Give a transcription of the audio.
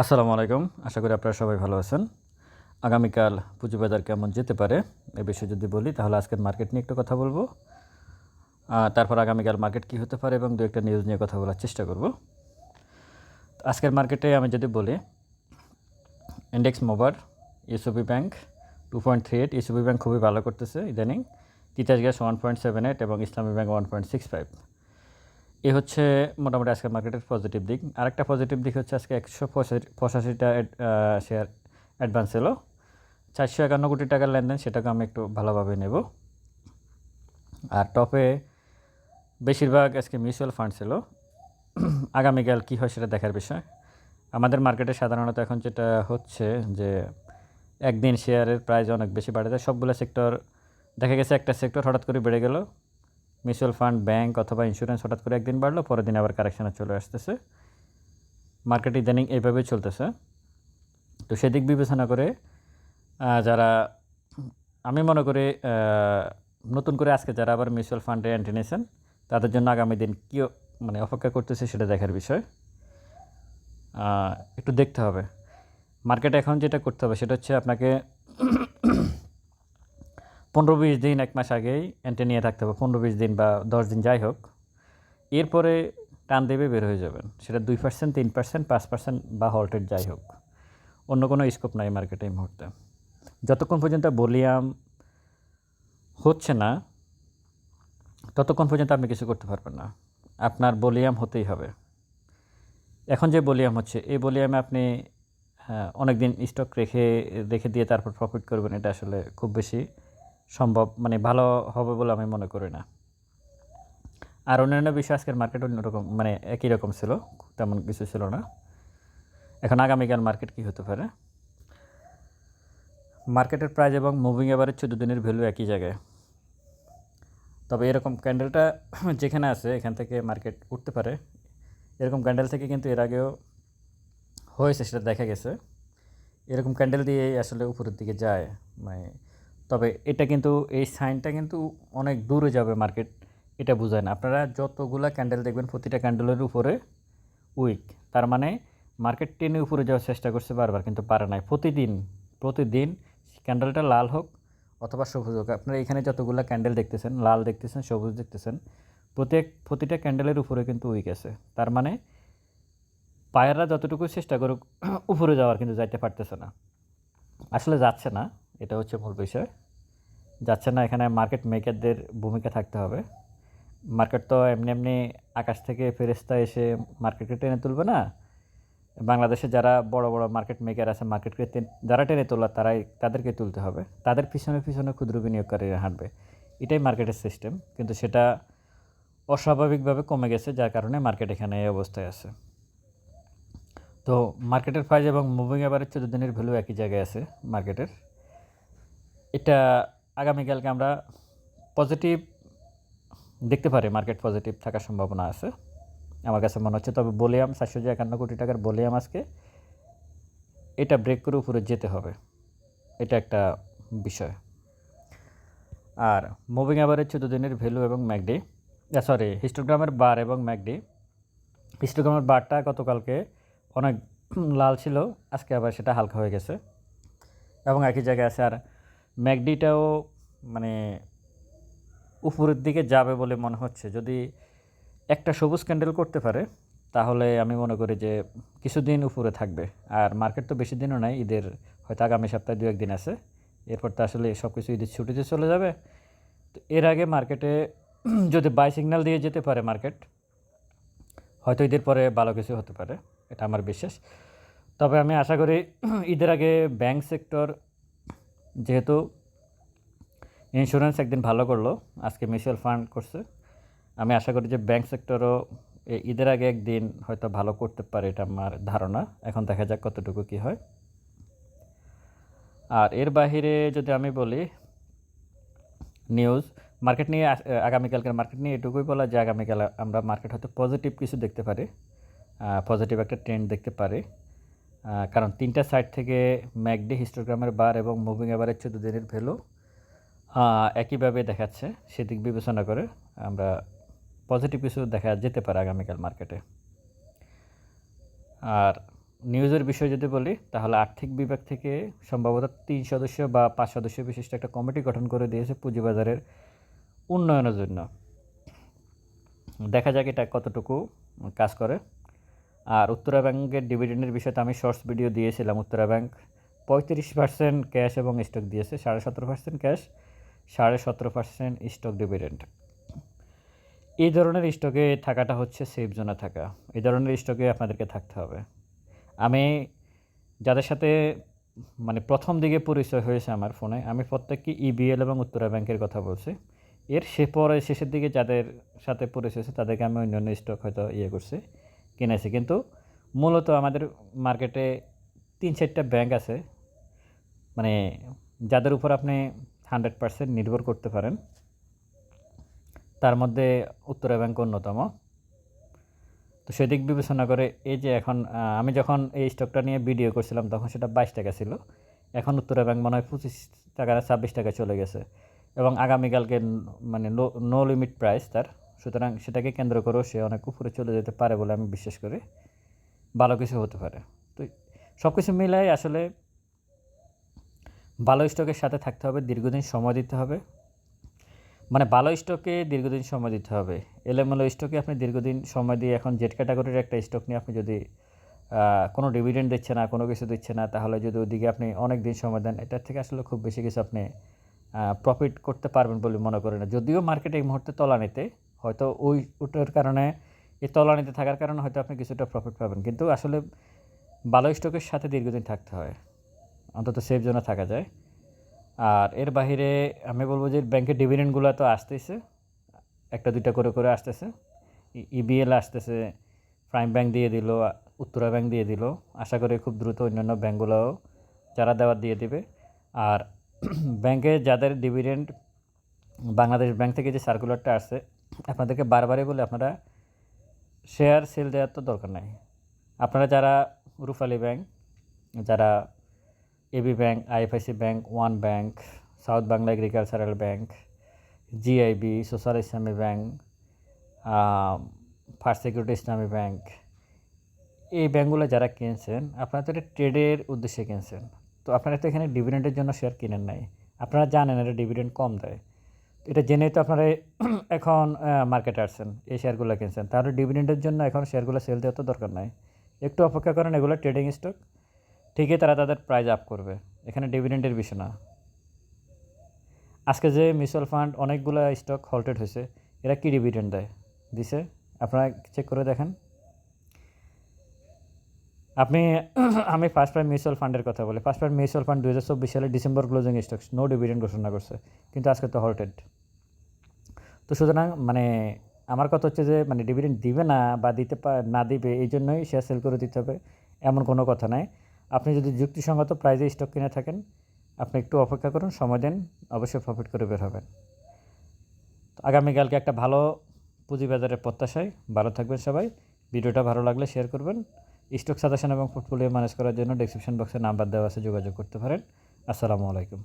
আসসালামু আলাইকুম। আশা করি আপনারা সবাই ভালো আছেন। আগামীকাল পুঁজি বাজার কেমন যেতে পারে এ বিষয়ে যদি বলি, তাহলে আজকের মার্কেট নিয়ে একটু কথা বলব। তারপর আগামীকাল মার্কেট কী হতে পারে এবং দু একটা নিউজ নিয়ে কথা বলার চেষ্টা করব। আজকের মার্কেটে আমি যদি বলি index mover UCB bank two point three eight UCB bank খুবই ভালো করতেছে ইদানিং। Titas gas one point seven eight এবং Islami bank one point six five এ হচ্ছে মোটামুটি আজকের মার্কেটের পজিটিভ দিক। আরেকটা পজিটিভ দিক হচ্ছে আজকে একশো পঁচাশিটা শেয়ার অ্যাডভান্স এলো। চারশো একান্ন কোটি টাকার লেনদেন, সেটাকে আমি একটু ভালোভাবে নেব। আর টপে বেশিরভাগ আজকে মিউচুয়াল ফান্ড ছিল আগামীকাল কী হয় সেটা দেখার বিষয়। আমাদের মার্কেটে সাধারণত এখন যেটা হচ্ছে যে একদিন শেয়ারের প্রাইস অনেক বেশি বাড়ে যায় সবগুলো সেক্টর দেখা গেছে একটা সেক্টর হঠাৎ করে বেড়ে গেল। মিউচুয়াল ফান্ড, ব্যাংক অথবা ইন্স্যুরেন্স হঠাৎ করে একদিন বাড়লো, পরের দিন আবার কারেকশানে চলে আসতেছে। মার্কেট ইদানিং এইভাবেই চলতেছে। তো সেদিক বিবেচনা করে যারা, আমি মনে করি নতুন করে আজকে যারা আবার মিউচুয়াল ফান্ডে এন্ট্রি নিয়েছেন, তাদের জন্য আগামী দিন কী মানে অপেক্ষা করতেছে সেটা দেখার বিষয়। একটু দেখতে হবে। মার্কেটে এখন যেটা করতে হবে সেটা হচ্ছে আপনাকে পনেরো বিশ দিন এক মাস আগেই এন্ট্রি নিয়ে থাকতে হবে পনেরো বিশ দিন বা দশ দিন যাই হোক। এরপরে টান দেবে বের হয়ে যাবেন, সেটা দুই পার্সেন্ট তিন পার্সেন্ট পাঁচ পার্সেন্ট বা হল্টেড যাই হোক। অন্য কোনো স্কোপ নাই মার্কেটে এই মুহূর্তে। যতক্ষণ পর্যন্ত ভলিউম হচ্ছে না, ততক্ষণ পর্যন্ত আপনি কিছু করতে পারবেন না। আপনার বলিয়াম হতেই হবে। এখন যে ভলিউম হচ্ছে, এই বলিয়ামে আপনি অনেক দিন স্টক রেখে রেখে দিয়ে তারপর প্রফিট করবেন, এটা আসলে খুব বেশি সম্ভব মানে ভালো হবে বলে আমি মনে করি না। আর অন্যান্য বিষয় আজকের মার্কেট অন্যরকম মানে একই রকম ছিল, তেমন কিছু ছিল না। এখন আগামীকাল মার্কেট কি হতে পারে? মার্কেটের প্রাইস এবং মুভিং এভারেজ চোদ্দ দিনের ভ্যালু একই জায়গায়। তবে এরকম ক্যান্ডেলটা যেখানে আছে, এখান থেকে মার্কেট উঠতে পারে। এরকম ক্যান্ডেল থেকে কিন্তু এর আগেও হয়েছে, সেটা দেখা গেছে। এরকম ক্যান্ডেল দিয়ে আসলে উপরের দিকে যায়। মানে তবে এটা কিন্তু, এই সাইনটা কিন্তু অনেক দূরে যাবে মার্কেট, এটা বোঝায় না। আপনারা যতগুলা ক্যান্ডেল দেখবেন, প্রতিটা ক্যান্ডেলের উপরে উইক তার মানে মার্কেট টেনে উপরে যাওয়ার চেষ্টা করছে বারবার, কিন্তু পারে নাই। প্রতিদিন প্রতিদিন ক্যান্ডেলটা লাল হোক অথবা সবুজ হোক, আপনারা এখানে যতগুলো ক্যান্ডেল দেখতেছেন, লাল দেখতেছেন, সবুজ দেখতেছেন, প্রত্যেক, প্রতিটা ক্যান্ডেলের উপরে কিন্তু উইক আছে। তার মানে পায়েররা যতটুকু চেষ্টা করুক, উপরে যাওয়ার কিন্তু যাইতে পারতেছে না। আসলে যাচ্ছে না। এটা হচ্ছে মূল বিষয়। যাচ্ছে না এখানে মার্কেট মেকারদের ভূমিকা থাকতে হবে। মার্কেট তো এমনি এমনি আকাশ থেকে ফেরেস্তা এসে মার্কেটকে টেনে তুলবে না। বাংলাদেশে যারা বড় বড় মার্কেট মেকার আছে মার্কেটকে যারা টেনে তোলা তারাই তাদেরকে তুলতে হবে। তাদের পিছনে পিছনে ক্ষুদ্র বিনিয়োগকারীরা হাঁটবে। এটাই মার্কেটের সিস্টেম কিন্তু সেটা অস্বাভাবিকভাবে কমে গেছে, যার কারণে মার্কেট এখানে এই অবস্থায় আছে। তো মার্কেটের প্রাইস এবং মুভিং এভারেজ চোদ্দ দিনের ভ্যালু একই জায়গায় আছে মার্কেটের এটা আগামীকালকে আমরা পজিটিভ দেখতে পারি মার্কেট পজিটিভ থাকার সম্ভাবনা আছে। আমার কাছে মনে হচ্ছে, তবে বলিয়াম চারশো যে একান্ন কোটি টাকার বলিয়াম আজকে, এটা ব্রেক করে উপরে যেতে হবে। এটা একটা বিষয়। আর মুভিং অ্যাভারেজ চোদ্দ দিনের ভ্যালু এবং ম্যাকডি সরি হিস্টোগ্রামের বার এবং ম্যাকডি হিস্টোগ্রামের বারটা গতকালকে অনেক লাল ছিল, আজকে আবার সেটা হালকা হয়ে গেছে। এবং একই জায়গায় আছে আর ম্যাকডিটাও মানে উপরের দিকে যাবে বলে মনে হচ্ছে। যদি একটা সবুজ ক্যান্ডেল করতে পারে, তাহলে আমি মনে করি যে কিছুদিন উপরে থাকবে। আর মার্কেট তো বেশি দিনও নাই, ঈদের হয়তো আগামী সপ্তাহে দু একদিন আছে। এরপর তো আসলে সব কিছু ঈদের ছুটিতে চলে যাবে। তো এর আগে মার্কেটে যদি বাই সিগন্যাল দিয়ে যেতে পারে মার্কেট, হয়তো ঈদের পরে ভালো কিছু হতে পারে, এটা আমার বিশ্বাস। তবে আমি আশা করি ঈদের আগে ব্যাংক সেক্টর যেহেতু ইন্স্যুরেন্স একদিন ভালো করল, আজকে মিউচুয়াল ফান্ড করছে। আমি আশা করি যে ব্যাংক সেক্টরও ঈদের আগে একদিন হয়তো ভালো করতে পারে এটা আমার ধারণা। এখন দেখা যাক কতটুকু কী হয়। আর এর বাহিরে যদি আমি বলি নিউজ মার্কেট নিয়ে আগামীকালকের মার্কেট নিয়ে এটুকুই বলা যে আগামীকাল আমরা মার্কেট হয়তো পজিটিভ কিছু দেখতে পারি। পজিটিভ একটা ট্রেন্ড দেখতে পারি। কারণ তিনটা সাইড থেকে ম্যাকডে হিস্টোগ্রামের বার এবং মুভিং এভারেজ চোদ্দ দিনের ভ্যালু একইভাবে দেখাচ্ছে, সেদিক বিবেচনা করে আমরা পজিটিভ কিছু দেখা যেতে পারে আগামীকাল মার্কেটে আর নিউজের বিষয় যদি বলি, তাহলে আর্থিক বিভাগ থেকে সম্ভবত তিন সদস্য বা পাঁচ সদস্য বিশিষ্ট একটা কমিটি গঠন করে দিয়েছে পুঁজিবাজারের উন্নয়নের জন্য। দেখা যাক এটা কতটুকু কাজ করে। আর উত্তরা ব্যাংকের ডিভিডেন্ডের বিষয়তে আমি শর্টস ভিডিও দিয়েছিলাম। উত্তরা ব্যাংক পঁয়ত্রিশ পার্সেন্ট ক্যাশ এবং স্টক দিয়েছে, সাড়ে সতেরো পার্সেন্ট ক্যাশ সাড়ে সতেরো পার্সেন্ট স্টক ডিভিডেন্ড এই ধরনের স্টকে থাকাটা হচ্ছে সেফ জোনে থাকা। এই ধরনের স্টকে আপনাদেরকে থাকতে হবে। আমি যাদের সাথে মানে প্রথম দিকে পরিচয় হয়েছে আমার ফোনে, আমি প্রত্যেককে ইবিএল এবং উত্তরা ব্যাংকের কথা বলছি। এর সে পরে শেষের দিকে যাদের সাথে পরিচয় হয়েছে, তাদেরকে আমি অন্যান্য স্টক হয়তো ইয়ে করছি। কিনেছি কিন্তু মূলত আমাদের মার্কেটে তিন চারটা ব্যাংক আছে। মানে যাদের উপর আপনি হান্ড্রেড পার্সেন্ট নির্ভর করতে পারেন। তার মধ্যে উত্তরা ব্যাংক অন্যতম। তো সেদিক বিবেচনা করে এই যে এখন আমি যখন এই স্টকটা নিয়ে ভিডিও করছিলাম, তখন সেটা বাইশ টাকা ছিল। এখন উত্তরা ব্যাংক মনে হয় পঁচিশ টাকা ছাব্বিশ টাকা চলে গেছে। এবং আগামীকালকে মানে নো লিমিট প্রাইস তার। সুতরাং সেটাকে কেন্দ্র করেও সে অনেক উপরে চলে যেতে পারে বলে আমি বিশ্বাস করি। ভালো কিছু হতে পারে। তো সব কিছু মিলাই আসলে ভালো স্টকের সাথে থাকতে হবে, দীর্ঘদিন সময় দিতে হবে। মানে ভালো স্টকে দীর্ঘদিন সময় দিতে হবে। এলোমেলো স্টকে আপনি দীর্ঘদিন সময় দিয়ে এখন জেট ক্যাটাগরির একটা স্টক নিয়ে আপনি যদি কোনো ডিভিডেন্ড দিচ্ছে না, কোনো কিছু দিচ্ছে না, তাহলে যদি ওদিকে আপনি অনেক দিন সময় দেন, এটার থেকে আসলে খুব বেশি কিছু আপনি প্রফিট করতে পারবেন বলে মনে করি না। যদিও মার্কেটে এই মুহূর্তে তলানিতে হয়তো ওই ওটার কারণে এই তলানিতে থাকার কারণে হয়তো আপনি কিছুটা প্রফিট পাবেন। কিন্তু আসলে ভালো স্টকের সাথে দীর্ঘদিন থাকতে হয়। অন্তত সেফ জোনে থাকা যায়। আর এর বাইরে আমি বলব যে ব্যাংকের ডিভিডেন্ডগুলো তো আসতেছে। একটা, দুইটা করে করে আসতেছে। ইবিএল আসতেছে প্রাইম ব্যাংক দিয়ে দিল, উত্তরা ব্যাংক দিয়ে দিল। আশা করি খুব দ্রুত অন্যান্য ব্যাংকগুলোও যারা দেওয়ার দিয়ে দিবে। আর ব্যাংকে যাদের ডিভিডেন্ড বাংলাদেশ ব্যাংক থেকে যে সার্কুলারটা আসছে আপনাদেরকে বারবারই বলে, আপনারা শেয়ার সেল দেওয়ার তো দরকার নাই। আপনারা যারা রুফালি ব্যাংক যারা AB bank IFIC bank one bank south Bangla agricultural bank GIB social Islami bank first security Islami bank এই ব্যাংকগুলো যারা কিনছেন, আপনারা তো এটা ট্রেডের উদ্দেশ্যে কিনছেন। তো আপনারা তো এখানে ডিভিডেন্ডের জন্য শেয়ার কিনেন নাই। আপনারা জানেন এটা ডিভিডেন্ড কম দেয়। এটা জেনে তো আপনারা এখন মার্কেটে আসছেন, এই শেয়ারগুলো কিনছেন। তাহলে ডিভিডেন্ডের জন্য এখন শেয়ারগুলো সেল দেওয়া তো দরকার নাই। একটু অপেক্ষা করেন, এগুলো ট্রেডিং স্টক ঠিকই তারা তাদের প্রাইস আপ করবে। এখানে ডিভিডেন্ডের বিষয় না। আজকে যে মিউচুয়াল ফান্ড অনেকগুলো স্টক হল্টেড হয়েছে, এরা কি ডিভিডেন্ড দেয়? দিছে? আপনারা চেক করে দেখেন। আপনি আমি ফার্স্ট প্রাইম মিউচুয়াল ফান্ডের কথা বলি। ফার্স্ট প্রাইম মিউচুয়াল ফান্ড দু হাজার চব্বিশ সালে December closing stock no dividend ঘোষণা করছে। কিন্তু আজকে তো হল্টেড তো সুতরাং মানে আমার কথা হচ্ছে যে মানে ডিভিডেন্ড দিবে না বা দিতে না দিবে, এই জন্যই শেয়ার সেল করে দিতে হবে, এমন কোনো কথা নাই। আপনি যদি যুক্তিসঙ্গত প্রাইজে স্টক কিনে থাকেন, আপনি একটু অপেক্ষা করুন, সময় দেন, অবশ্যই প্রফিট করে বের হবেন। আগামীকালকে একটা ভালো পুঁজিবাজারের প্রত্যাশায় ভালো থাকবেন সবাই। ভিডিওটা ভালো লাগলে শেয়ার করবেন। স্টক সাজেশন এবং পোর্টফোলিও ম্যানেজ করার জন্য ডিসক্রিপশন বক্সে নাম্বার দেওয়া আছে, যোগাযোগ করতে পারেন। আসসালামু আলাইকুম।